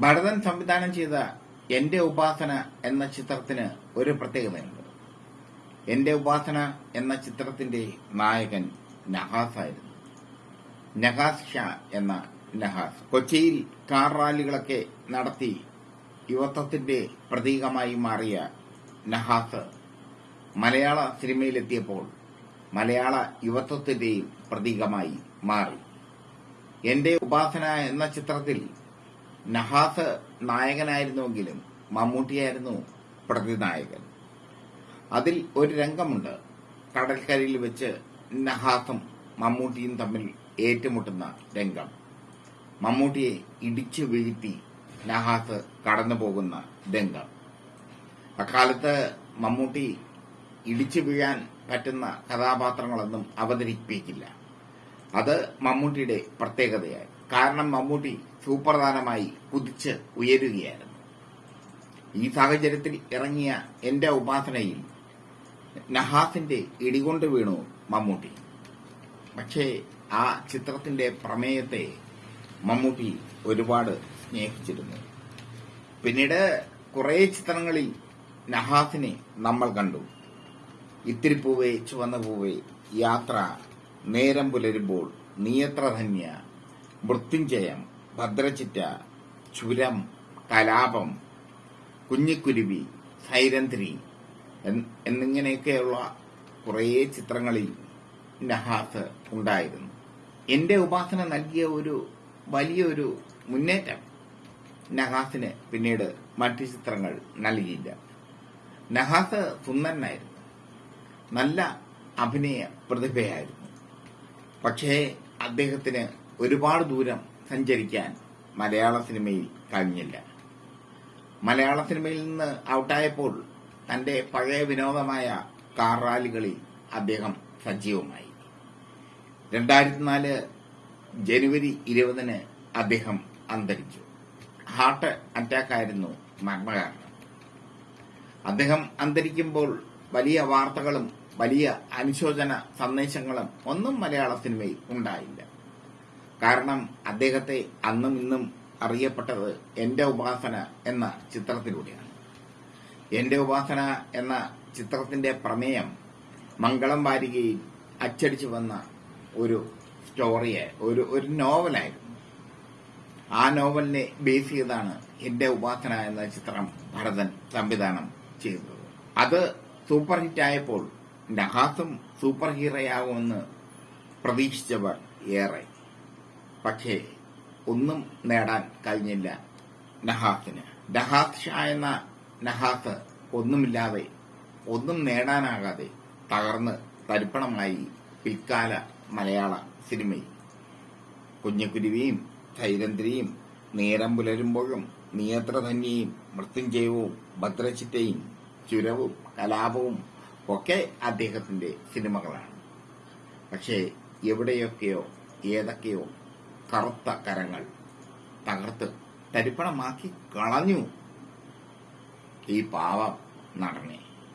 ഭരതൻ സംവിധാനം ചെയ്ത എന്റെ ഉപാസന എന്ന ചിത്രത്തിന് ഒരു പ്രത്യേകതയുണ്ട്. എന്റെ ഉപാസന എന്ന ചിത്രത്തിന്റെ നായകൻ നഹാസായിരുന്നു. നഹാസ് ഷാ എന്ന നഹാസ് കൊച്ചിയിൽ കാർ റാലികളൊക്കെ നടത്തി യുവത്വത്തിന്റെ പ്രതീകമായി മാറിയ നഹാസ് മലയാള സിനിമയിലെത്തിയപ്പോൾ മലയാള യുവത്വത്തിന്റെയും പ്രതീകമായി മാറി. എന്റെ ഉപാസന എന്ന ചിത്രത്തിൽ നഹാസ് നായകനായിരുന്നുവെങ്കിലും മമ്മൂട്ടിയായിരുന്നു പ്രതിനായകൻ. അതിൽ ഒരു രംഗമുണ്ട്. കടൽക്കരയിൽ വെച്ച് നഹാസും മമ്മൂട്ടിയും തമ്മിൽ ഏറ്റുമുട്ടുന്ന രംഗം. മമ്മൂട്ടിയെ ഇടിച്ചു വീഴ്ത്തി നഹാസ് കടന്നു പോകുന്ന രംഗം. അക്കാലത്ത് മമ്മൂട്ടി ഇടിച്ചു വീഴാൻ പറ്റുന്ന കഥാപാത്രങ്ങളൊന്നും അവതരിപ്പിക്കില്ല. അത് മമ്മൂട്ടിയുടെ പ്രത്യേകതയായി. കാരണം മമ്മൂട്ടി സുപ്രധാനമായി കുതിച്ച് ഉയരുകയായിരുന്നു. ഈ സാഹചര്യത്തിൽ ഇറങ്ങിയ എന്റെ ഉപാസനയിൽ നഹാസിന്റെ ഇടികൊണ്ട് വീണു മമ്മൂട്ടി. പക്ഷേ ആ ചിത്രത്തിന്റെ പ്രമേയത്തെ മമ്മൂട്ടി ഒരുപാട് സ്നേഹിച്ചിരുന്നു. പിന്നീട് കുറെ ചിത്രങ്ങളിൽ നഹാസിനെ നമ്മൾ കണ്ടു. ഇത്തിരി പൂവേ ചുവന്ന പൂവേ യാത്ര നേരം പുലരുമ്പോൾ നിയത്ര ധന്യ മൃത്യുഞ്ജയം ഭദ്രചിറ്റ ചുരം കലാപം കുഞ്ഞിക്കുരുവി സൈരന്ധ്രി എന്നിങ്ങനെയൊക്കെയുള്ള കുറേ ചിത്രങ്ങളിൽ നഹാസ് ഉണ്ടായിരുന്നു. എന്റെ ഉപാസന നൽകിയ ഒരു വലിയൊരു മുന്നേറ്റം നഹാസിന് പിന്നീട് മറ്റു ചിത്രങ്ങൾ നൽകിയില്ല. നഹാസ് സുന്ദരനായിരുന്നു. നല്ല അഭിനയ പ്രതിഭയായിരുന്നു. പക്ഷേ അദ്ദേഹത്തിന് ഒരുപാട് ദൂരം സഞ്ചരിക്കാൻ മലയാള സിനിമയിൽ കഴിഞ്ഞില്ല. മലയാള സിനിമയിൽ നിന്ന് ഔട്ടായപ്പോൾ തന്റെ പഴയ വിനോദമായ കാർ റാലികളിൽ അദ്ദേഹം സജീവമായി. രണ്ടായിരത്തി നാല് ജനുവരി ഇരുപതിന് അദ്ദേഹം അന്തരിച്ചു. ഹാർട്ട് അറ്റാക്കായിരുന്നു മരണകാരണം. അദ്ദേഹം അന്തരിക്കുമ്പോൾ വലിയ വാർത്തകളും വലിയ അനുശോചന സന്ദേശങ്ങളും ഒന്നും മലയാള സിനിമയിൽ ഉണ്ടായില്ല. കാരണം അദ്ദേഹത്തെ അന്നും ഇന്നും അറിയപ്പെട്ടത് എന്റെ ഉപാസന എന്ന ചിത്രത്തിലൂടെയാണ്. എന്റെ ഉപാസന എന്ന ചിത്രത്തിന്റെ പ്രമേയം മംഗളം വാരികയിൽ അച്ചടിച്ചു വന്ന ഒരു സ്റ്റോറിയെ ഒരു ഒരു നോവലായിരുന്നു. ആ നോവലിനെ ബേസ് ചെയ്താണ് എന്റെ ഉപാസന എന്ന ചിത്രം ഭരതൻ സംവിധാനം ചെയ്തത്. അത് സൂപ്പർ ഹിറ്റ് ആയപ്പോൾ നഹാസും സൂപ്പർ ഹീറോയാകുമെന്ന് പ്രതീക്ഷിച്ചവർ ഏറെ. പക്ഷേ ഒന്നും നേടാൻ കഴിഞ്ഞില്ല നഹാസിന് നഹാസ് ഷാ എന്ന നഹാസ് ഒന്നുമില്ലാതെ ഒന്നും നേടാനാകാതെ തകർന്ന് തരിപ്പണമായി പിൽക്കാല മലയാള സിനിമയിൽ. കുഞ്ഞുകുരുവിയും ധൈരന്ധ്രിയും നേരം പുലരുമ്പോഴും നിയന്ത്രധന്യയും മൃത്യുഞ്ജയവും ഭദ്രചിറ്റയും ചുരവും കലാപവും ഒക്കെ അദ്ദേഹത്തിന്റെ സിനിമകളാണ്. പക്ഷേ എവിടെയൊക്കെയോ ഏതൊക്കെയോ കറുത്ത കരങ്ങൾ. തകർത്ത് തരിപ്പണമാക്കി കളഞ്ഞു. ഈ പാവം നടനെ.